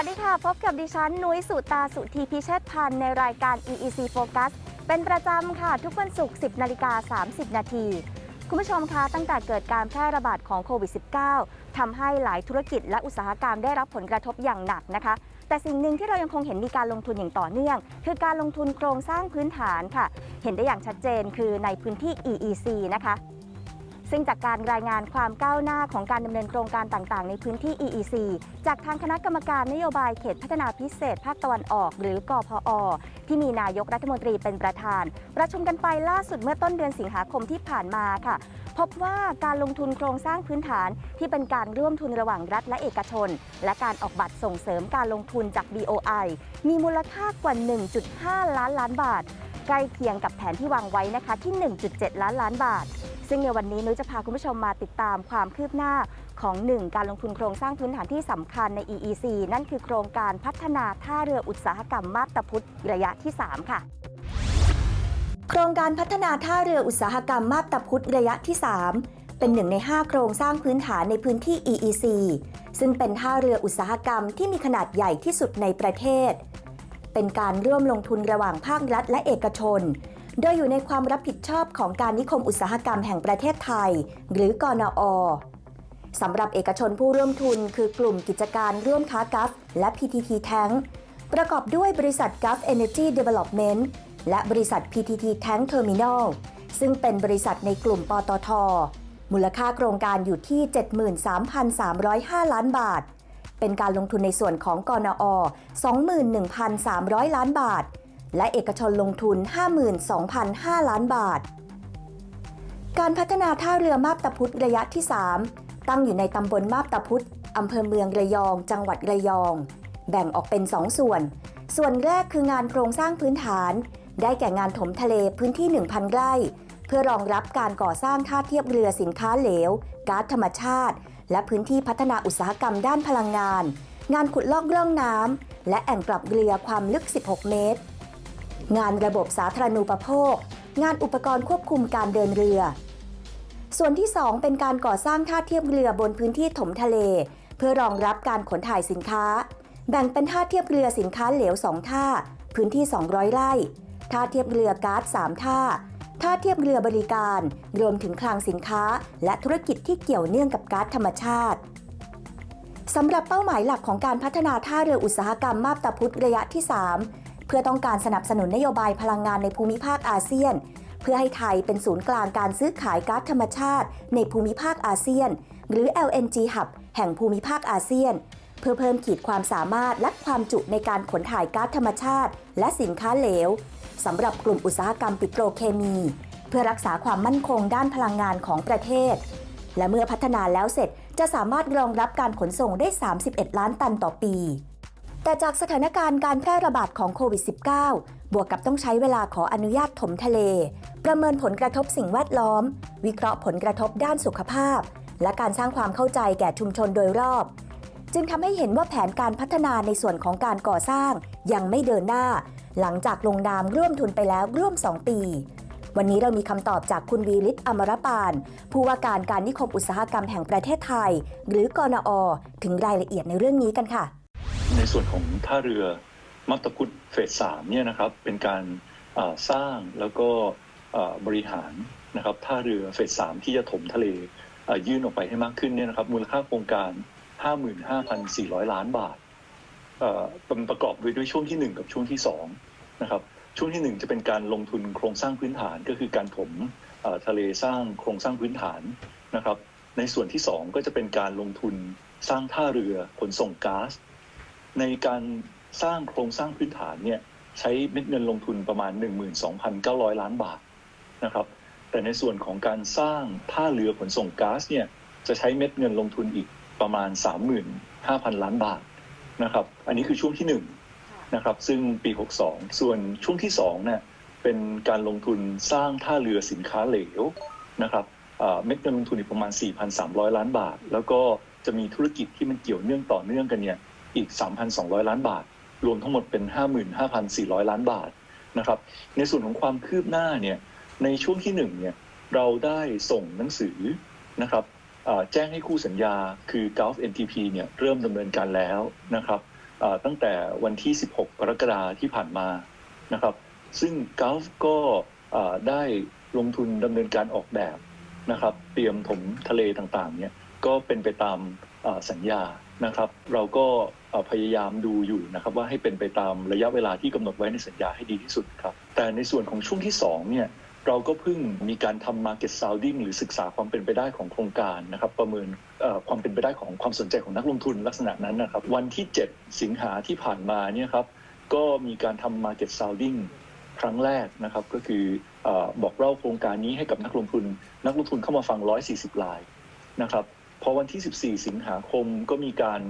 วัสดีค่ะ พบกับดิฉัน นุ้ยสุตาสุธีพิเชษพันธ์ในรายการ EEC Focus เป็นประจำค่ะ ทุกวันศุกร์ 10 นาฬิกา 30 นาที คุณผู้ชมคะตั้งแต่เกิดการแพร่ระบาดของโควิด -19 ทำให้หลายธุรกิจและอุตสาหกรรมได้รับผลกระทบอย่างหนักนะคะแต่สิ่งหนึ่งที่เรายังคงเห็นมีการลงทุนอย่างต่อเนื่อง คือการลงทุนโครงสร้างพื้นฐานค่ะ เห็นได้อย่างชัดเจนคือในพื้นที่ EEC นะคะ ซึ่งจากการรายงานความก้าวหน้าของการดำเนินโครงการต่างๆ ในพื้นที่ EEC จากทางคณะกรรมการนโยบายเขตพัฒนาพิเศษ ภาคตะวันออก หรือกพอที่มีนายกรัฐมนตรีเป็นประธาน ประชุมกันไปล่าสุดเมื่อต้นเดือนสิงหาคมที่ผ่านมาค่ะ พบว่าการลงทุนโครงสร้างพื้นฐานที่เป็นการร่วมทุนระหว่างรัฐและเอกชน และการออกบัตรส่งเสริมการลงทุนจาก BOI มีมูลค่ากว่า 1.5 ล้านล้านบาท ใกล้เคียงกับแผนที่วางไว้นะคะที่ 1.7 ล้านล้านบาท ซึ่งในวันนี้นุ้ยจะพาคุณผู้ชมมาติดตามความคืบหน้าของหนึ่งการลงทุนโครงสร้างพื้นฐานที่สำคัญใน EEC นั่นคือโครงการพัฒนาท่าเรืออุตสาหกรรมมาบตาพุธระยะที่ 3 ค่ะโครงการพัฒนาท่าเรืออุตสาหกรรมมาบตาพุธระยะที่ 3 เป็นหนึ่งใน 5 โครงสร้างพื้นฐานในพื้นที่ EEC ซึ่งเป็นท่าเรืออุตสาหกรรมที่มีขนาดใหญ่ที่สุดในประเทศ เป็นการร่วมลงทุนระหว่างภาครัฐและเอกชน โดยอยู่ในความรับผิดชอบของการนิคมอุตสาหกรรมแห่งประเทศไทย หรือกนอสำหรับเอกชนผู้ร่วมทุนคือกลุ่มกิจการร่วมค้ากัฟและ PTT Tank ประกอบด้วยบริษัท Gulf Energy Development และบริษัท PTT Tank Terminal ซึ่งเป็นบริษัทในกลุ่มปตท มูลค่าโครงการอยู่ที่ 73,305 ล้านบาท เป็นการลงทุนในส่วนของกนอ 21,300 ล้านบาท และเอกชนลงทุน 52,005 ล้านบาท การพัฒนาท่าเรือมาบตาพุธระยะที่ 3 ตั้งอยู่ในตำบลมาบตาพุธอำเภอเมืองระยอง จังหวัดระยอง แบ่งออกเป็น2ส่วน ส่วนแรกคืองานโครงสร้างพื้นฐาน ได้แก่งานถมทะเลพื้นที่ 1,000 ไร่ เพื่อรองรับการก่อสร้างท่าเทียบเรือสินค้าเหลวก๊าซธรรมชาติ และพื้นที่พัฒนาอุตสาหกรรมด้านพลังงาน งานขุดลอกร่องน้ำและแอ่งกลับเรือความลึก 16 เมตร งานระบบสาธารณูปโภค งานอุปกรณ์ควบคุมการเดินเรือ ส่วนที่ 2 เป็นการก่อสร้างท่าเทียบเรือบนพื้นที่ถมทะเล เพื่อรองรับการขนถ่ายสินค้า แบ่งเป็นท่าเทียบเรือสินค้าเหลว 2 ท่า พื้นที่ 200 ไร่ ท่าเทียบเรือก๊าซ3ท่า ท่าเทียบเรือบริการ รวมถึงคลังสินค้า และธุรกิจที่เกี่ยวเนื่องกับก๊าซธรรมชาติสำหรับเป้าหมายหลักของการพัฒนาท่าเรืออุตสาหกรรมมาบตาพุธระยะที่ 3 เพื่อต้องการสนับสนุนนโยบายพลังงานในภูมิภาคอาเซียน เพื่อให้ไทยเป็นศูนย์กลางการซื้อขายก๊าซธรรมชาติ ในภูมิภาคอาเซียน หรือ LNG Hub แห่งภูมิภาคอาเซียน เพื่อเพิ่มขีดความสามารถและความจุในการขนถ่ายก๊าซธรรมชาติ และสินค้าเหลวสำหรับกลุ่มอุตสาหกรรมปิโตรเคมี เพื่อรักษาความมั่นคงด้านพลังงานของประเทศ และเมื่อพัฒนาแล้วเสร็จจะสามารถรองรับการขนส่งได้ 31 ล้านตันต่อปี แต่จากสถานการณ์การแพร่ระบาดของโควิด -19 บวกกับต้องใช้เวลาขออนุญาตถมทะเล ประเมินผลกระทบสิ่งแวดล้อม วิเคราะห์ผลกระทบด้านสุขภาพ และการสร้างความเข้าใจแก่ชุมชนโดยรอบ จึงทำให้เห็นว่าแผนการพัฒนาในส่วนของการก่อสร้างยังไม่เดินหน้า หลังจากลงนามร่วมทุนไปแล้วร่วม 2 ปีวันนี้เรามีคำตอบจากคุณวีริศอมรปาน ผู้ว่าการการนิคมอุตสาหกรรมแห่งประเทศไทย หรือกนอ ถึงรายละเอียดในเรื่องนี้กันค่ะ ในส่วนของท่าเรือมัตตพุทธเฟสสามเนี่ยนะครับเป็นการสร้างแล้วก็บริหารนะครับท่าเรือเฟสสามที่จะถมทะเลยื่นออกไปให้มากขึ้นเนี่ยนะครับมูลค่าโครงการ 55,400 ล้านบาทเอ่อเป็นประกอบไปด้วยช่วงที่ 1 กับช่วงที่2นะครับช่วงที่ 1 จะเป็นการลงทุนโครงสร้างพื้นฐานก็คือการถมทะเลสร้างโครงสร้างพื้นฐานนะครับ ในส่วนที่ 2 ก็จะเป็นการลงทุนสร้างท่าเรือขนส่งก๊าซ ในการสร้างโครงสร้างพื้นฐานเนี่ยใช้เม็ดเงินลงทุนประมาณ 12,900 ล้านบาทนะครับ แต่ในส่วนของการสร้างท่าเรือขนส่งก๊าซเนี่ยจะใช้เม็ดเงินลงทุนอีกประมาณ 35,000 ล้านบาทนะครับ อันนี้คือช่วงที่1นะครับซึ่งปี 62 ส่วนช่วงที่2เนี่ยเป็นการลงทุนสร้างท่าเรือสินค้าเหลวนะครับอ่าเม็ดเงินลงทุนอีกประมาณ 4,300 ล้านบาท แล้วก็จะมีธุรกิจที่มันเกี่ยวเนื่องต่อเนื่องกันเนี่ย อีก 3,200 ล้านบาท รวมทั้งหมดเป็น 55,400 ล้านบาทนะครับในส่วนของความคืบหน้าเนี่ยในช่วงที่หนึ่งเนี่ยเราได้ส่งหนังสือนะครับแจ้งให้คู่สัญญาคือ Gulf NTP เนี่ยเริ่มดำเนินการแล้วนะครับตั้งแต่วันที่ 16 กรกฎาคมที่ผ่านมานะครับซึ่งก l ฟก็ได้ลงทุนดำเนินการออกแบบนะครับเตรียมถมทะเลต่างๆเนี่ยก็เป็นไปตามสัญญา นะครับ เราก็พยายามดูอยู่นะครับว่าให้เป็นไปตามระยะเวลาที่กำหนดไว้ในสัญญาให้ดีที่สุดครับ แต่ในส่วนของช่วงที่2เนี่ยเราก็เพิ่งมีการทำ market sounding หรือศึกษาความเป็นไปได้ของโครงการนะครับ ประเมินความเป็นไปได้ของความสนใจของนักลงทุนลักษณะนั้นนะครับ วันที่ 7 สิงหาที่ผ่านมาเนี่ยครับก็มีการทำ market sounding ครั้งแรกนะครับ ก็คือเออบอกเล่าโครงการนี้ให้กับนักลงทุน นักลงทุนเข้ามาฟัง 140รายนะครับ พอวันที่ 14 สิงหาคมก็มีการ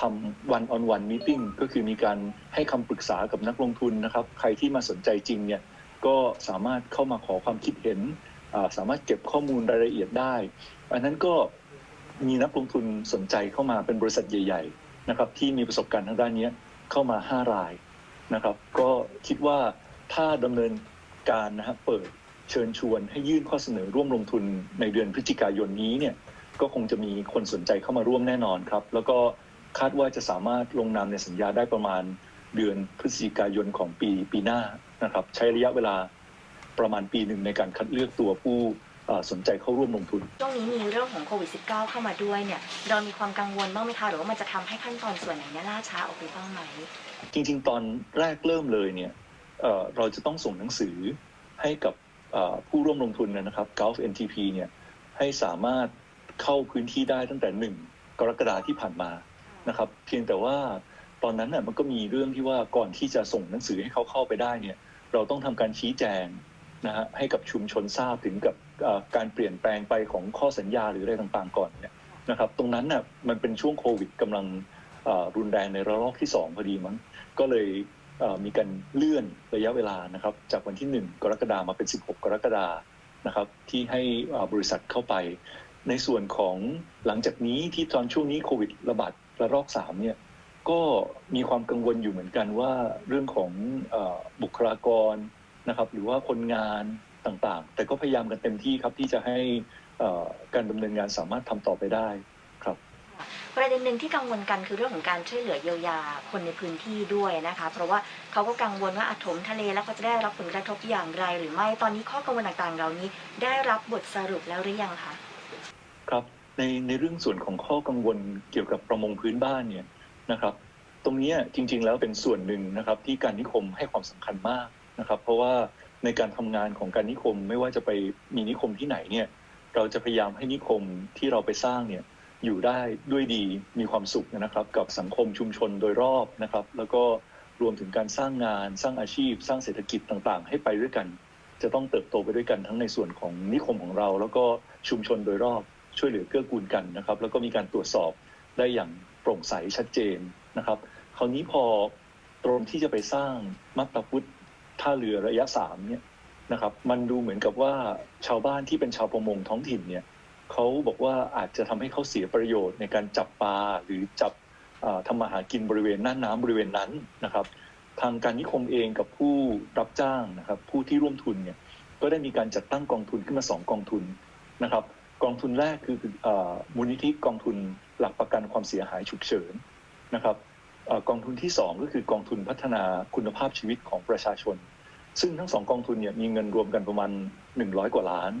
ทำ one on one meeting ก็คือมีการให้คำปรึกษากับนักลงทุนนะครับ ใครที่มาสนใจจริงเนี่ยก็สามารถเข้ามาขอความคิดเห็น สามารถเก็บข้อมูลรายละเอียดได้ อันนั้นก็มีนักลงทุนสนใจเข้ามาเป็นบริษัทใหญ่ๆนะครับที่มีประสบการณ์ทางด้านนี้เข้ามา 5 รายนะครับ ก็คิดว่าถ้าดำเนินการนะครับเปิดเชิญชวนให้ยื่นข้อเสนอร่วมลงทุนในเดือนพฤศจิกายนนี้เนี่ย ก็คงจะมีคนสนใจเข้ามาร่วมแน่นอนครับ แล้วก็คาดว่าจะสามารถลงนามในสัญญาได้ประมาณเดือนพฤศจิกายนของปีปีหน้านะครับ ใช้ระยะเวลาประมาณปีหนึ่งในการคัดเลือกตัวผู้เอ่อสนใจเข้าร่วมลงทุน ช่วงนี้มีเรื่องของโควิด -19 เข้ามาด้วยเนี่ย เรามีความกังวลบ้างไหมคะ หรือว่ามันจะทำให้ขั้นตอนส่วนไหนเนี่ยล่าช้าออกไปบ้างไหม จริงๆ ตอนแรกเริ่มเลยเนี่ยเอ่อเราจะต้องส่งหนังสือให้กับเอ่อผู้ร่วมลงทุนนะครับ Gulf NTP เนี่ยให้สามารถ เข้าพื้นที่ได้ตั้งแต่1กรกฎาที่ผ่านมานะครับ เพียงแต่ว่าตอนนั้นน่ะมันก็มีเรื่องที่ว่าก่อนที่จะส่งหนังสือให้เขาเข้าไปได้เนี่ย เราต้องทำการชี้แจงนะฮะให้กับชุมชนทราบถึงกับเอ่อการเปลี่ยนแปลงไปของข้อสัญญาหรืออะไรต่างๆ ก่อนเนี่ยนะครับ ตรงนั้นน่ะมันเป็นช่วงโควิดกำลังเอ่อรุนแรงในระลอกที่ 2 พอดีมั้งก็เลยเอ่อมีการเลื่อนระยะเวลานะครับ จากวันที่ 1 กรกฎามาเป็น 16 กรกฎานะครับ ที่ให้เอ่อบริษัทเข้าไป ในส่วนของหลังจากนี้ที่ตอนช่วงนี้โควิดระบาดระลอก3เนี่ยก็มีความกังวลอยู่เหมือนกันว่าเรื่องของอบุคลากรนะครับ หรือว่าคนงานต่างๆ แต่ก็พยายามกันเต็มที่ครับที่จะให้การดำเนินงานสามารถทำต่อไปได้ครับ ประเด็นหนึ่งที่กังวลกันคือเรื่องของการช่วยเหลือเยียวยาคนในพื้นที่ด้วยนะคะ เพราะว่าเขาก็กังวลว่าอาถมทะเลแล้วเขาจะได้รับผลกระทบอย่างไร หรือไม่ตอนนี้ข้อกังวลต่างๆ เหล่านี้ได้รับบทสรุปแล้วหรือยังคะ ครับในในเรื่องส่วนของข้อกังวลเกี่ยวกับประมงพื้นบ้านเนี่ยนะครับ ตรงนี้จริงๆแล้วเป็นส่วนหนึ่งนะครับที่การนิคมให้ความสำคัญมากนะครับ เพราะว่าในการทำงานของการนิคมไม่ว่าจะไปมีนิคมที่ไหนเนี่ยเราจะพยายามให้นิคมที่เราไปสร้างเนี่ยอยู่ได้ด้วยดีมีความสุขนะครับ กับสังคมชุมชนโดยรอบนะครับ แล้วก็รวมถึงการสร้างงาน สร้างอาชีพ สร้างเศรษฐกิจต่างๆ ให้ไปด้วยกัน จะต้องเติบโตไปด้วยกันทั้งในส่วนของนิคมของเรา แล้วก็ชุมชนโดยรอบ ช่วยเหลือเกื้อกูลกันนะครับ แล้วก็มีการตรวจสอบได้อย่างโปร่งใสชัดเจนนะครับ คราวนี้พอตรงที่จะไปสร้างมัตตพุทธท่าเรือระยะสามเนี่ยนะครับ มันดูเหมือนกับว่าชาวบ้านที่เป็นชาวประมงท้องถิ่นเนี่ยเขาบอกว่าอาจจะทำให้เขาเสียประโยชน์ในการจับปลาหรือจับทำมาหากินบริเวณน่านน้ำบริเวณนั้นนะครับ ทางการนิคมเองกับผู้รับจ้างนะครับ ผู้ที่ร่วมทุนเนี่ยก็ได้มีการจัดตั้งกองทุนขึ้นมาสองกองทุนนะครับ กองทุนแรกคืออมูลนิธิกองทุนหลักประกันความเสียหายฉุกเฉินนะครับอกองทุนที่สองก็คือกองทุนพัฒนาคุณภาพชีวิตของประชาชน ซึ่งทั้งสองกองทุนเนี่ยมีเงินรวมกันประมาณ 100 กว่าล้าน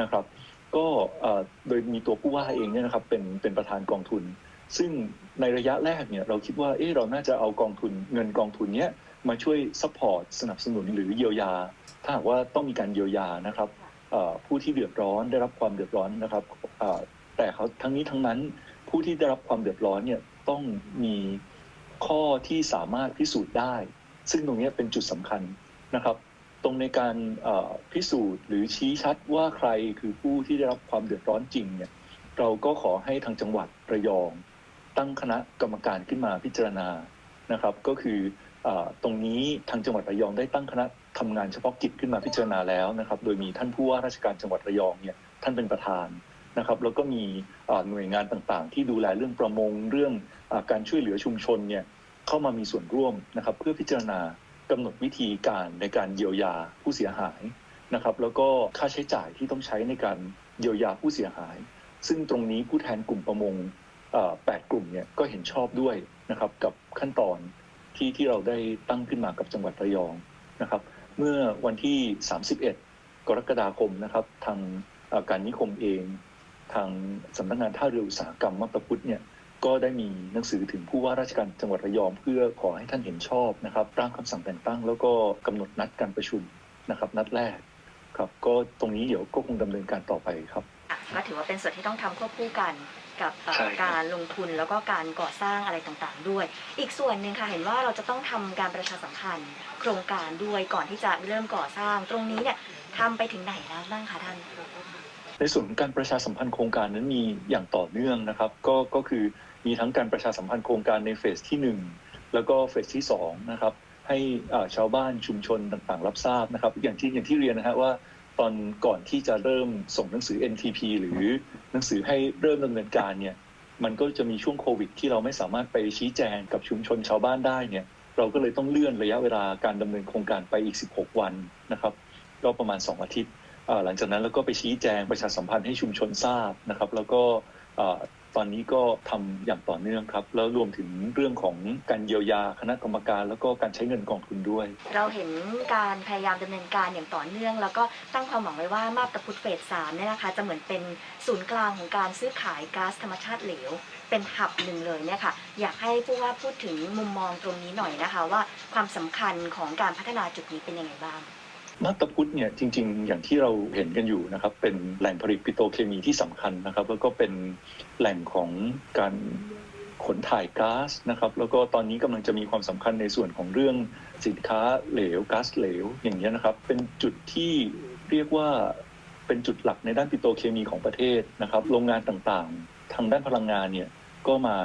นะครับ ก็โดยมีตัวผู้ว่าเองเนี่ยนะครับเป็นเป็นประธานกองทุน ซึ่งในระยะแรกเนี่ยเราคิดว่าเอ๊ะเราน่าจะเอากองทุนเงินกองทุนเนี้ยมาช่วยซัพพอร์ตสนับสนุนหรือเยียวยา ถ้าหากว่าต้องมีการเยียวยานะครับ ผู้ที่เดือดร้อนได้รับความเดือดร้อนนะครับแต่เขาทั้งนี้ทั้งนั้นผู้ที่ได้รับความเดือดร้อนเนี่ยต้องมีข้อที่สามารถพิสูจน์ได้ ซึ่งตรงนี้เป็นจุดสำคัญนะครับ ตรงในการพิสูจน์หรือชี้ชัดว่าใครคือผู้ที่ได้รับความเดือดร้อนจริงเนี่ยเราก็ขอให้ทางจังหวัดระยอง ตั้งคณะกรรมการขึ้นมาพิจารณานะครับ ก็คืออตรงนี้ทางจังหวัดระยองได้ตั้งคณะ ทำงานเฉพาะกิจขึ้นมาพิจารณาแล้วนะครับ โดยมีท่านผู้ว่าราชการจังหวัดระยองเนี่ยท่านเป็นประธานนะครับแล้วก็มีหน่วยงานต่างๆ ที่ดูแลเรื่องประมงเรื่องอการช่วยเหลือชุมชนเนี่ยเข้ามามีส่วนร่วมนะครับ เพื่อพิจารณากำหนดวิธีการในการเยียวยาผู้เสียหายนะครับ แล้วก็ค่าใช้จ่ายที่ต้องใช้ในการเยียวยาผู้เสียหาย ซึ่งตรงนี้ผู้แทนกลุ่มประมงแปดกลุ่มเนี่ยก็เห็นชอบด้วยนะครับกับขั้นตอนที่ที่เราได้ตั้งขึ้นมากับจังหวัดระยองนะครับ เมื่อวันที่ 31 กรกฎาคมนะครับ ทางเอ่อการนิคมเอง ทางสำนักงานท่าเรืออุตสาหกรรมมัตตพุทธเนี่ยก็ได้มีหนังสือถึงผู้ว่าราชการจังหวัดระยองเพื่อขอให้ท่านเห็นชอบนะครับร่างคำสั่งแต่งตั้ง แล้วก็กำหนดนัดการประชุมนะครับ นัดแรกครับ ก็ตรงนี้เดี๋ยวก็คงดำเนินการต่อไปครับก็ถือว่าเป็นส่วนที่ต้องทำควบคู่กัน กับเอ่อใช่ครับ การลงทุนแล้วก็การก่อสร้างอะไรต่างๆ ด้วย อีกส่วนหนึ่งค่ะเห็นว่าเราจะต้องทำการประชาสัมพันธ์ โครงการด้วยก่อนที่จะเริ่มก่อสร้าง ตรงนี้เนี่ยทำไปถึงไหนแล้วบ้างคะท่าน ในส่วนของการประชาสัมพันธ์โครงการนั้นมีอย่างต่อเนื่องนะครับ ก็ก็คือมีทั้งการประชาสัมพันธ์โครงการในเฟสที่1แล้วก็เฟสที่2นะครับให้อ่าชาวบ้านชุมชนต่างๆ รับทราบนะครับ อย่างที่อย่างที่เรียนนะฮะว่า ตอนก่อนที่จะเริ่มส่งหนังสือ NTP หรือหนังสือให้เริ่มดำเนินการเนี่ยมันก็จะมีช่วงโควิด ที่เราไม่สามารถไปชี้แจงกับชุมชนชาวบ้านได้เนี่ยเราก็เลยต้องเลื่อนระยะเวลาการดำเนินโครงการไปอีก 16 วันนะครับก็ประมาณ 2 อาทิตย์หลังจากนั้นเราก็ไปชี้แจงประชาสัมพันธ์ให้ชุมชนทราบนะครับ แล้วก็ ตอนนี้ก็ทำอย่างต่อเนื่องครับ แล้วรวมถึงเรื่องของการเยียวยาคณะกรรมการ แล้วก็การใช้เงินกองทุนด้วย เราเห็นการพยายามดำเนินการอย่างต่อเนื่อง แล้วก็ตั้งความหวังไว้ว่ามาบตาพุทธเฟสสามเนี่ยนะคะจะเหมือนเป็นศูนย์กลางของการซื้อขายก๊าซธรรมชาติเหลว เป็นหับหนึ่งเลยเนี่ยค่ะอยากให้ผู้ว่าพูดถึงมุมมองตรงนี้หน่อยนะคะ ว่าความสำคัญของการพัฒนาจุดนี้เป็นยังไงบ้าง มาตาพุทธเนี่ยจริง ๆ อย่างที่เราเห็นกันอยู่นะครับ เป็นแหล่งผลิตปิโตเคมีที่สำคัญนะครับ แล้วก็เป็นแหล่งของการขนถ่ายก๊าซนะครับ แล้วก็ตอนนี้กำลังจะมีความสำคัญในส่วนของเรื่องสินค้าเหลวก๊าซเหลว อย่างนี้ยนะครับ เป็นจุดที่เรียกว่าเป็นจุดหลักในด้านปิโตเคมีของประเทศนะครับ โรงงานต่างๆ ทางด้านพลังงานเนี่ยก็มา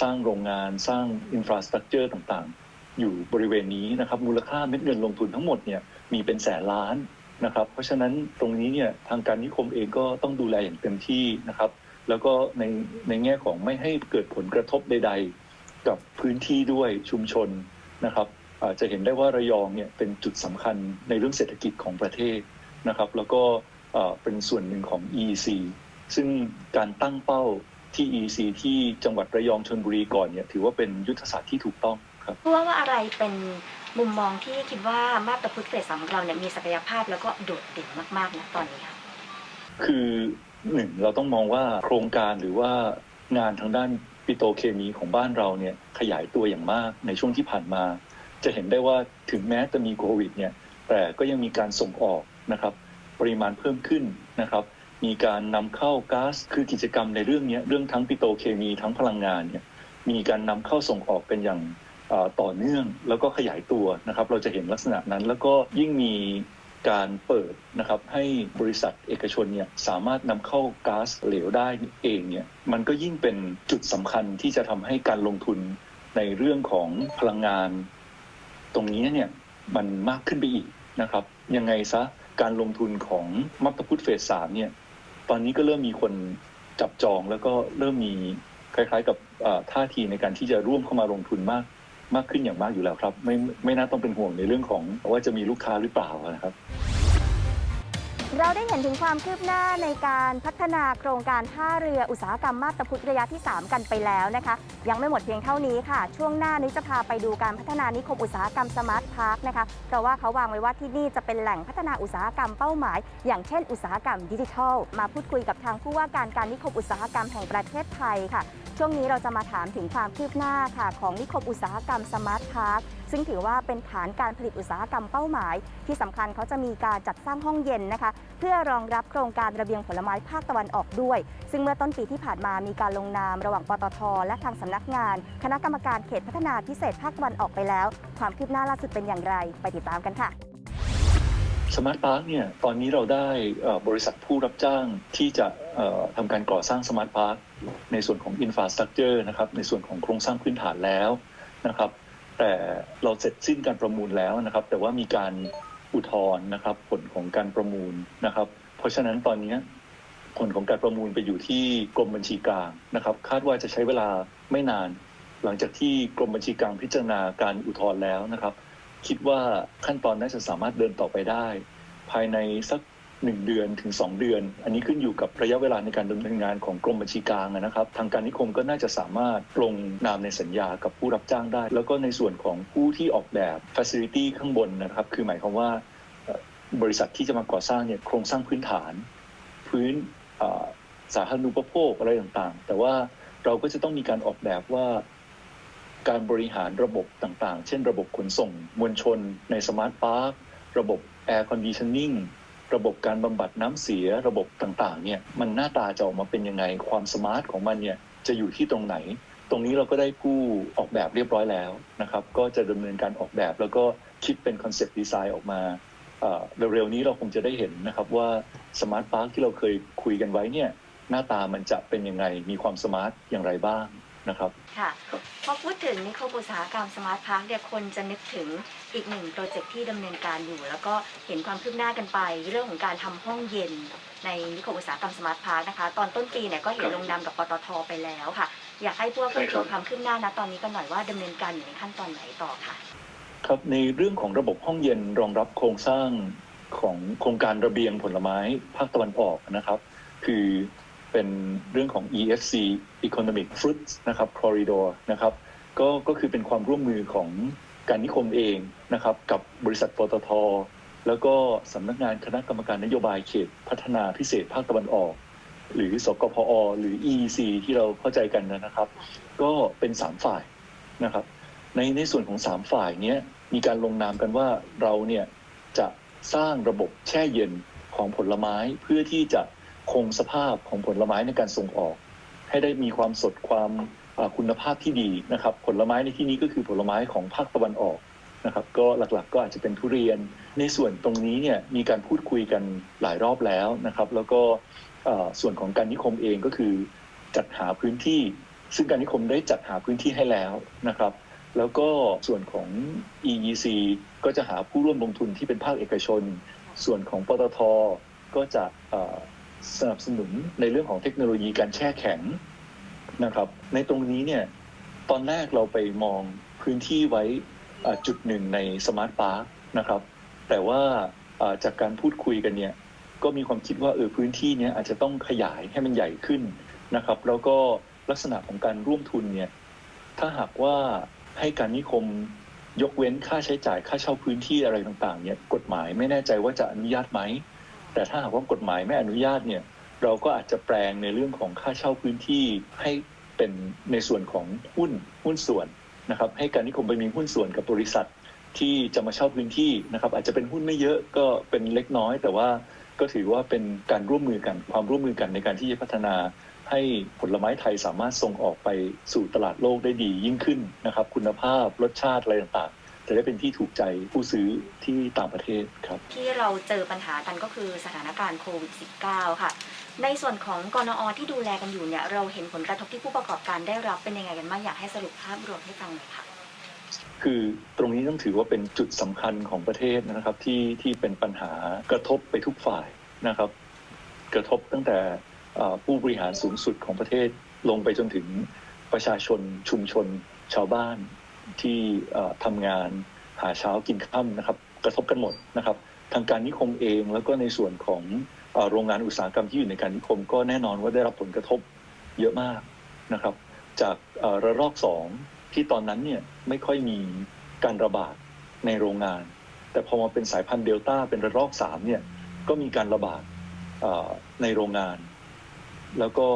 สร้างโรงงานสร้างอินฟราสตรักเจอร์ต่างๆ อยู่บริเวณนี้นะครับ มูลค่าเม็ดเงินลงทุนทั้งหมดเนี่ย มีเป็นแสนล้านนะครับ เพราะฉะนั้นตรงนี้เนี่ยทางการนิคมเองก็ต้องดูแลอย่างเต็มที่นะครับ แล้วก็ในในแง่ของไม่ให้เกิดผลกระทบใด ๆ กับพื้นที่ด้วยชุมชนนะครับอาจจะเห็นได้ว่าระยองเนี่ยเป็นจุดสำคัญในเรื่องเศรษฐกิจของประเทศนะครับ แล้วก็เป็นส่วนหนึ่งของ EEC ซึ่งการตั้งเป้าที่ EEC ที่จังหวัดระยองชลบุรีก่อนเนี่ยถือว่าเป็นยุทธศาสตร์ที่ถูกต้องครับผู้ว่าว่าอะไรเป็น มุมมองที่คิดว่ามาตาพุทธเฟสสามของเราเนี่ยมีศักยภาพแล้วก็โดดเด่นมากๆนะตอนนี้ค่ะคือหนึ่งเราต้องมองว่าโครงการหรือว่างานทางด้านปิโตเคมีของบ้านเราเนี่ยขยายตัวอย่างมากในช่วงที่ผ่านมา จะเห็นได้ว่าถึงแม้จะมีโควิดเนี่ยแต่ก็ยังมีการส่งออกนะครับ ปริมาณเพิ่มขึ้นนะครับ มีการนำเข้าก๊าซคือกิจกรรมในเรื่องนี้เรื่องทั้งปิโตเคมีทั้งพลังงานเนี่ยมีการนำเข้าส่งออกเป็นอย่าง ต่อเนื่องแล้วก็ขยายตัวนะครับ เราจะเห็นลักษณะนั้น แล้วก็ยิ่งมีการเปิดนะครับให้บริษัทเอกชนเนี่ยสามารถนำเข้าก๊าซเหลวได้เองเนี่ยมันก็ยิ่งเป็นจุดสำคัญที่จะทำให้การลงทุนในเรื่องของพลังงาน ตรงนี้เนี่ยมันมากขึ้นไปอีกนะครับ ยังไงซะการลงทุนของมัตตพุทธเฟสสามเนี่ยตอนนี้ก็เริ่มมีคนจับจองแล้วก็เริ่มมีคล้ายๆกับท่าทีในการที่จะร่วมเข้ามาลงทุนมาก มากขึ้นอย่างมากอยู่แล้วครับ ไม่ไม่น่าต้องเป็นห่วงในเรื่องของว่าจะมีลูกค้าหรือเปล่านะครับ เราได้เห็นถึงความคืบหน้าในการพัฒนาโครงการท่าเรืออุตสาหกรรมมาบตาพุธระยะที่ 3 กันไปแล้วนะคะ ยังไม่หมดเพียงเท่านี้ค่ะ ช่วงหน้านี้จะพาไปดูการพัฒนานิคมอุตสาหกรรมสมาร์ทาร์คนะคะเพราะว่าเขาวางไว้ว่าที่นี่จะเป็นแหล่งพัฒนาอุตสาหกรรมเป้าหมาย อย่างเช่น อุตสาหกรรมดิจิทัล มาพูดคุยกับทางผู้ว่าการการนิคมอุตสาหกรรมแห่งประเทศไทยค่ะช่วงนี้เราจะมาถามถึงความคืบหน้าค่ะ ของนิคมอุตสาหกรรมสมาร์ทพาร์คซึ่งถือว่าเป็นฐานการผลิตอุตสาหกรรมเป้าหมาย ที่สำคัญเขาจะมีการจัดสร้างห้องเย็นนะคะ เพื่อรองรับโครงการระเบียงผลไม้ภาคตะวันออกด้วย ซึ่งเมื่อต้นปีที่ผ่านมามีการลงนามระหว่างปตท และทางสำนักงาน คณะกรรมการเขตพัฒนาพิเศษภาคตะวันออกไปแล้ว ความคืบหน้าล่าสุดเป็นอย่างไรไปติดตามกันค่ะสมาร์ทพาร์คเนี่ยตอนนี้เราได้บริษัทผู้รับจ้างที่จะทำการก่อสร้างสมาร์ทพาร์คในส่วนของอินฟราสตรักเจอร์นะครับในส่วนของโครงสร้างพื้นฐานแล้วนะครับแต่เราเสร็จสิ้นการประมูลแล้วนะครับ แต่ว่ามีการอุทธรณ์นะครับ ผลของการประมูลนะครับ เพราะฉะนั้นตอนนี้ผลของการประมูลไปอยู่ที่กรมบัญชีกลางนะครับ คาดว่าจะใช้เวลาไม่นาน หลังจากที่กรมบัญชีกลางพิจารณาการอุทธรณ์แล้วนะครับ คิดว่าขั้นตอนน่าจะสามารถเดินต่อไปได้ ภายในสัก1เดือนถึง 2 เดือน อันนี้ขึ้นอยู่กับระยะเวลาในการดำเนินงานของกรมบัญชีกลางนะครับ ทางการนิคมก็น่าจะสามารถลงนามในสัญญากับผู้รับจ้างได้ แล้วก็ในส่วนของผู้ที่ออกแบบ Facility ข้างบนนะครับ คือหมายความว่าบริษัทที่จะมาก่อสร้างเนี่ยโครงสร้างพื้นฐาน พื้นสาธารณูปโภคอะไรต่างๆ แต่ว่าเราก็จะต้องมีการออกแบบว่า การบริหารระบบต่างๆ เช่นระบบขนส่งมวลชนในสมาร์ทพาร์ค ระบบแอร์คอนดิช o น i ่ง ระบบการบำบัดน้ำเสีย ระบบต่างๆ เนี่ย มันหน้าตาจะออกมาเป็นยังไง ความสมาร์ทของมันเนี่ย จะอยู่ที่ตรงไหน ตรงนี้เราก็ได้ผู้ออกแบบเรียบร้อยแล้วนะครับ ก็จะดำเนินการออกแบบแล้วก็คิดเป็นคอนเซปต์ดีไซน์ออกมาเร็วๆนี้เราคงจะได้เห็นนะครับว่าสมาร์ทพาร์คที่เราเคยคุยกันไว้เนี่ยหน้าตามันจะเป็นยังไง มีความสมาร์ทอย่างไรบ้าง นะครับ ค่ะ พอพูดถึงนิคมอุตสาหกรรมสมาร์ทพาร์คเนี่ยคนจะนึกถึงอีกหนึ่งโปรเจกต์ที่ดำเนินการอยู่ แล้วก็เห็นความคืบหน้ากันไป เรื่องของการทำห้องเย็นในนิคมอุตสาหกรรมสมาร์ทพาร์คนะคะ ตอนต้นปีเนี่ยก็เห็นลงนามกับปตทไปแล้วค่ะ อยากให้พวกเพื่อนถึงความคืบหน้านะตอนนี้กันหน่อยว่าดำเนินการอยู่ในขั้นตอนไหนต่อค่ะ ครับในเรื่องของระบบห้องเย็นรองรับโครงสร้างของโครงการระเบียงผลไม้ภาคตะวันออกนะครับ คือ เป็นเรื่องของ EFC Economic Fruits นะครับ Corridor นะครับก็ก็คือเป็นความร่วมมือของการนิคมเองนะครับ กับบริษัทปตท แล้วก็สำนักงานคณะกรรมการนโยบายเขตพัฒนาพิเศษภาคตะวันออก หรือสกพอหรือ EEC ที่เราเข้าใจกันนะครับ ก็เป็นสามฝ่ายนะครับ ในในส่วนของ 3 ฝ่ายเนี้ยมีการลงนามกันว่าเราเนี่ยจะสร้างระบบแช่เย็นของผลไม้เพื่อที่จะ คงสภาพของผลไม้ในการส่งออก ให้ได้มีความสดความคุณภาพที่ดีนะครับ ผลไม้ในที่นี้ก็คือผลไม้ของภาคตะวันออกนะครับ ก็หลักๆ ก็อาจจะเป็นทุเรียน ในส่วนตรงนี้เนี่ยมีการพูดคุยกันหลายรอบแล้วนะครับ แล้วก็ส่วนของการนิคมเองก็คือจัดหาพื้นที่ ซึ่งการนิคมได้จัดหาพื้นที่ให้แล้วนะครับ แล้วก็ส่วนของ EEC ก็จะหาผู้ร่วมลงทุนที่เป็นภาคเอกชน ส่วนของปตทก็จะ สนับสนุนในเรื่องของเทคโนโลยีการแช่แข็งนะครับ ในตรงนี้เนี่ยตอนแรกเราไปมองพื้นที่ไว้อ่อจุดหนึ่งในสมาร์ทพาร์คนะครับ แต่ว่าจากการพูดคุยกันเนี่ยก็มีความคิดว่าเออพื้นที่เนี้ยอาจจะต้องขยายให้มันใหญ่ขึ้นนะครับ แล้วก็ลักษณะของการร่วมทุนเนี่ยถ้าหากว่าให้การนิคมยกเว้นค่าใช้จ่ายค่าเช่าพื้นที่อะไรต่างๆเนี่ยกฎหมายไม่แน่ใจว่าจะอนุญาตไหม แต่ถ้าหากว่ากฎหมายไม่อนุญาตเนี่ยเราก็อาจจะแปลงในเรื่องของค่าเช่าพื้นที่ให้เป็นในส่วนของหุ้นหุ้นส่วนนะครับให้การนิคมไปมีหุ้นส่วนกับบริษัทที่จะมาเช่าพื้นที่นะครับอาจจะเป็นหุ้นไม่เยอะก็เป็นเล็กน้อย แต่ว่าก็ถือว่าเป็นการร่วมมือกันความร่วมมือกันในการที่จะพัฒนาให้ผลไม้ไทยสามารถส่งออกไปสู่ตลาดโลกได้ดียิ่งขึ้นนะครับ คุณภาพรสชาติอะไรต่าง จะได้เป็นที่ถูกใจผู้ซื้อที่ต่างประเทศครับ ที่เราเจอปัญหากันก็คือสถานการณ์โควิด -19 ค่ะ ในส่วนของกนอที่ดูแลกันอยู่เนี่ยเราเห็นผลกระทบที่ผู้ประกอบการได้รับเป็นยังไงกันบ้างอยากให้สรุปภาพรวมให้ฟังหน่อยค่ะคือตรงนี้ต้องถือว่าเป็นจุดสำคัญของประเทศนะครับที่ที่เป็นปัญหากระทบไปทุกฝ่ายนะครับ กระทบตั้งแต่เอ่อผู้บริหารสูงสุดของประเทศลงไปจนถึงประชาชนชุมชนชาวบ้าน ที่ทำงานหาเช้ากินค่ำนะครับ กระทบกันหมดนะครับ ทางการนิคมเองแล้วก็ในส่วนของอโรงงานอุตสาหกรรมที่อยู่ในการนิคม ก็แน่นอนว่าได้รับผลกระทบเยอะมากนะครับ จากระลอกสองที่ตอนนั้นเนี่ยไม่ค่อยมีการระบาดในโรงงาน แต่พอมาเป็นสายพันธุ์เดลต้าเป็นระลอกสามเนี่ยก็มีการระบาดในโรงงาน แล้วก็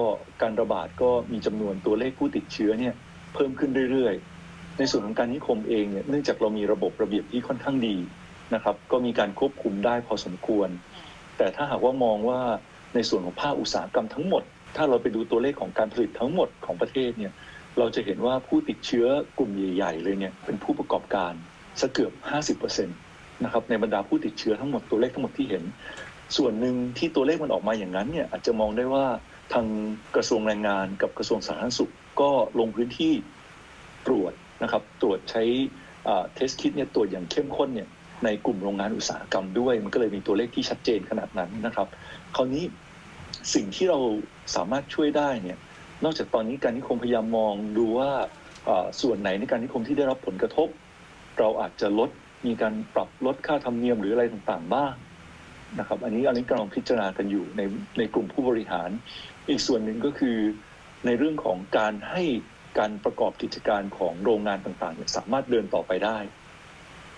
การระบาดก็มีจำนวนตัวเลขผู้ติดเชื้อเนี่ยเพิ่มขึ้นเรื่อยๆ ในส่วนของการนิคมเองเนี่ยเนื่องจากเรามีระบบระเบียบที่ค่อนข้างดีนะครับ ก็มีการควบคุมได้พอสมควร แต่ถ้าหากว่ามองว่าในส่วนของภาคอุตสาหกรรมทั้งหมด ถ้าเราไปดูตัวเลขของการผลิตทั้งหมดของประเทศเนี่ยเราจะเห็นว่าผู้ติดเชื้อกลุ่มใหญ่ ๆ เลยเนี่ยเป็นผู้ประกอบการซะเกือบ 50%นะครับในบรรดาผู้ติดเชื้อทั้งหมดตัวเลขทั้งหมดที่เห็น ส่วนหนึ่งที่ตัวเลขมันออกมาอย่างนั้นเนี่ยอาจจะมองได้ว่าทางกระทรวงแรงงานกับกระทรวงสาธารณสุขก็ลงพื้นที่ตรวจ นะครับตรวจใช้เทสคิดเนี่ยตรวจอย่างเข้มข้นเนี่ยในกลุ่มโรงงานอุตสาหกรรมด้วย มันก็เลยมีตัวเลขที่ชัดเจนขนาดนั้นนะครับ คราวนี้สิ่งที่เราสามารถช่วยได้เนี่ยนอกจากตอนนี้การนิคมพยายามมองดูว่าส่วนไหนในการนิคมที่ได้รับผลกระทบ เราอาจจะลดมีการปรับลดค่าธรรมเนียมหรืออะไรต่างๆบ้างนะครับ อันนี้อันนี้กำลังพิจารณากันอยู่ในในกลุ่มผู้บริหาร อีกส่วนหนึ่งก็คือในเรื่องของการให้ การประกอบกิจการของโรงงานต่างๆสามารถเดินต่อไปได้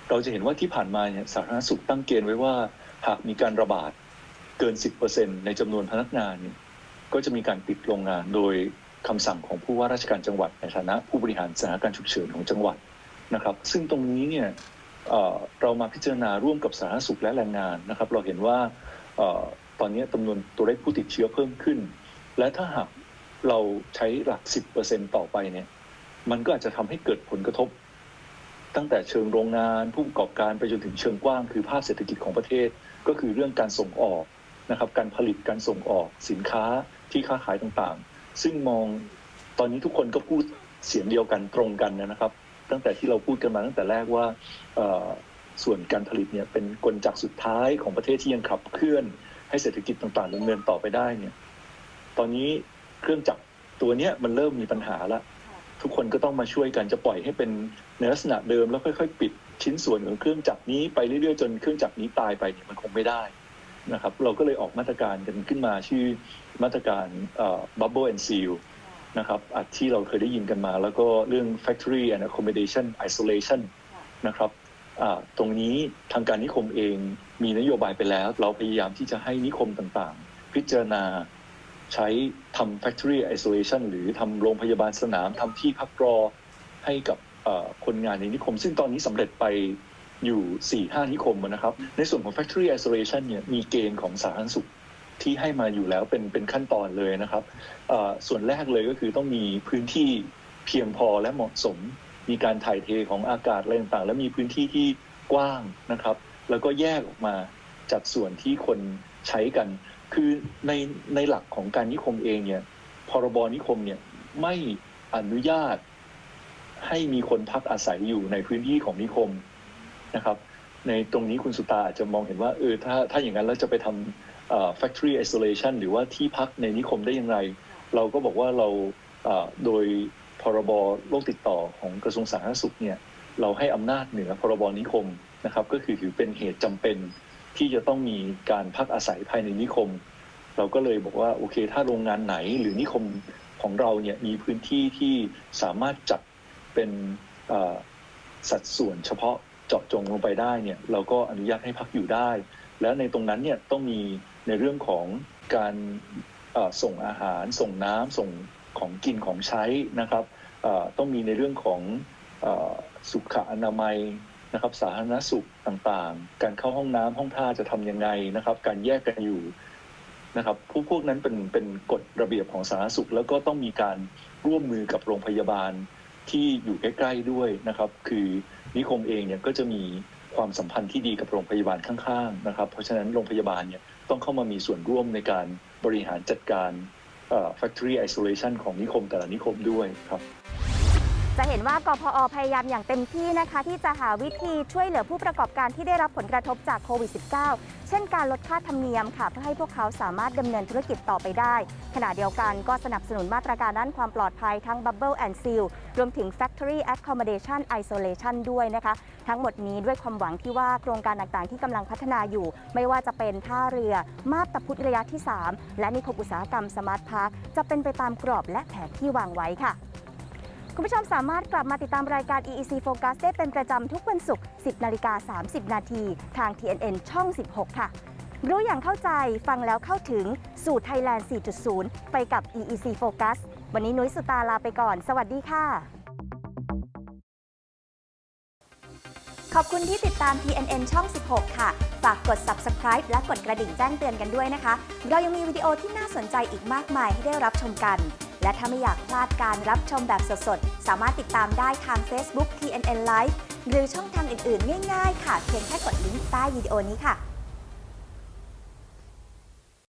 เราจะเห็นว่าที่ผ่านมาเนี่ยสาธารณสุขตั้งเกณฑ์ไว้ว่า หากมีการระบาดเกิน 10%ในจำนวนพนักงานเนี่ยก็จะมีการปิดโรงงานโดยคำสั่งของผู้ว่าราชการจังหวัดในฐานะผู้บริหารสถานการณ์ฉุกเฉินของจังหวัดนะครับ ซึ่งตรงนี้เนี่ยเรามาพิจารณาร่วมกับสาธารณสุขและแรงงานนะครับ เราเห็นว่าตอนนี้จำนวนตัวเลขผู้ติดเชื้อเพิ่มขึ้น และถ้าหาก เราใช้หลัก 10%ต่อไปเนี่ย มันก็อาจจะทำให้เกิดผลกระทบ ตั้งแต่เชิงโรงงานผู้ประกอบการไปจนถึงเชิงกว้าง คือภาคเศรษฐกิจของประเทศ ก็คือเรื่องการส่งออกนะครับ การผลิตการส่งออกสินค้าที่ค้าขายต่างๆ ซึ่งมองตอนนี้ทุกคนก็พูดเสียงเดียวกันตรงกันนะครับ ตั้งแต่ที่เราพูดกันมาตั้งแต่แรกว่าส่วนการผลิตเนี่ยเป็นกลจักสุดท้ายของประเทศที่ยังขับเคลื่อน ให้เศรษฐกิจต่างๆดำเนินต่อไปได้เนี่ย ตอนนี้ เครื่องจักรตัวเนี้ยมันเริ่มมีปัญหาละทุกคนก็ต้องมาช่วยกันจะปล่อยให้เป็นในลักษณะเดิมแล้วค่อย ๆ ปิดชิ้นส่วนของเครื่องจักรนี้ไปเรื่อยๆจนเครื่องจักรนี้ตายไปเนี่ยมันคงไม่ได้นะครับ เราก็เลยออกมาตรการกันขึ้นมาชื่อมาตรการเอ่อ bubble and seal นะครับอะที่เราเคยได้ยินกันมา แล้วก็เรื่อง factory and accommodation isolation นะครับอ่าตรงนี้ทางการนิคมเองมีนโยบายไปแล้ว เราพยายามที่จะให้นิคมต่างๆ พิจารณา ใช้ทำ factory isolation หรือทำโรงพยาบาลสนามทำที่พักรอให้กับคนงานในนิคม ซึ่งตอนนี้สำเร็จไปอยู่ 4 5 นิคมนะครับ ในส่วนของ factory isolation เนี่ยมีเกณฑ์ของสาธารณสุขที่ให้มาอยู่แล้วเป็นเป็นขั้นตอนเลยนะครับ ส่วนแรกเลยก็คือต้องมีพื้นที่เพียงพอและเหมาะสม มีการถ่ายเทของอากาศอะไรต่างๆ และมีพื้นที่ที่กว้างนะครับ แล้วก็แยกออกมาจากส่วนที่คนใช้กัน คือในในหลักของการนิคมเองเนี่ยพรบนิคมเนี่ยไม่อนุญาตให้มีคนพักอาศัยอยู่ในพื้นที่ของนิคมนะครับ ในตรงนี้คุณสุตาอาจจะมองเห็นว่าเออถ้าถ้าอย่างนั้นแล้วจะไปทำ factory isolation หรือว่าที่พักในนิคมได้อย่างไร เราก็บอกว่าเราโดยพรบโรคติดต่อของกระทรวงสาธารณสุขเนี่ยเราให้อำนาจเหนือพรบนิคมนะครับ ก็คือถือเป็นเหตุจำเป็น ที่จะต้องมีการพักอาศัยภายในนิคม เราก็เลยบอกว่าโอเค ถ้าโรงงานไหนหรือนิคมของเราเนี่ยมีพื้นที่ที่สามารถจัดเป็นสัดส่วนเฉพาะเจาะจงลงไปได้เนี่ยเราก็อนุญาตให้พักอยู่ได้ และในตรงนั้นเนี่ยต้องมีในเรื่องของการส่งอาหาร ส่งน้ำส่งของกินของใช้นะครับต้องมีในเรื่องของอสุขอนามัย นะครับสาธารณสุขต่างๆ การเข้าห้องน้ำห้องท่าจะทำยังไงนะครับ การแยกกันอยู่นะครับพวกพวกนั้นเป็นเป็นกฎระเบียบของสาธารณสุข แล้วก็ต้องมีการร่วมมือกับโรงพยาบาลที่อยู่ใกล้ๆด้วยนะครับ คือนิคมเองเนี่ยก็จะมีความสัมพันธ์ที่ดีกับโรงพยาบาลข้างๆนะครับ เพราะฉะนั้นโรงพยาบาลเนี่ยต้องเข้ามามีส่วนร่วมในการบริหารจัดการเอ่อ factory isolation ของนิคมแต่ละนิคมด้วยครับ จะเห็นว่ากพอพยายามอย่างเต็มที่นะคะ ที่จะหาวิธีช่วยเหลือผู้ประกอบการที่ได้รับผลกระทบจากโควิด -19 เช่นการลดค่าธรรมเนียมค่ะ เพื่อให้พวกเขาสามารถดำเนินธุรกิจต่อไปได้ ขณะเดียวกันก็สนับสนุนมาตรการด้านความปลอดภัยทั้ง Bubble and Seal รวมถึง Factory Accommodation Isolation ด้วยนะคะ ทั้งหมดนี้ด้วยความหวังที่ว่าโครงการต่างๆ ที่กำลังพัฒนาอยู่ ไม่ว่าจะเป็นท่าเรือ มาบตาพุทธระยะที่ 3 และนิคมอุตสาหกรรมสมาร์ทพาร์คจะเป็นไปตามกรอบและแผนที่วางไว้ค่ะ คุณผู้ชมสามารถกลับมาติดตามรายการ EEC Focus ได้เป็นประจำทุกวันศุกร์ 10 นาฬิกา 30 นาทีทาง TNN ช่อง 16 ค่ะ รู้อย่างเข้าใจฟังแล้วเข้าถึงสู่ไทยแลนด์ 4.0 ไปกับ EEC Focus วันนี้นุ้ยสุตาลาไปก่อน สวัสดีค่ะ ขอบคุณที่ติดตาม TNN ช่อง 16 ค่ะ ฝากกด subscribe และกดกระดิ่งแจ้งเตือนกันด้วยนะคะ เรายังมีวิดีโอที่น่าสนใจอีกมากมายให้ได้รับชมกัน และถ้าไม่อยากพลาดการรับชมแบบสดๆ สามารถติดตามได้ทาง Facebook TNN Live หรือช่องทางอื่นๆ ง่ายๆ ค่ะ เพียงแค่กดลิงก์ใต้วิดีโอนี้ค่ะ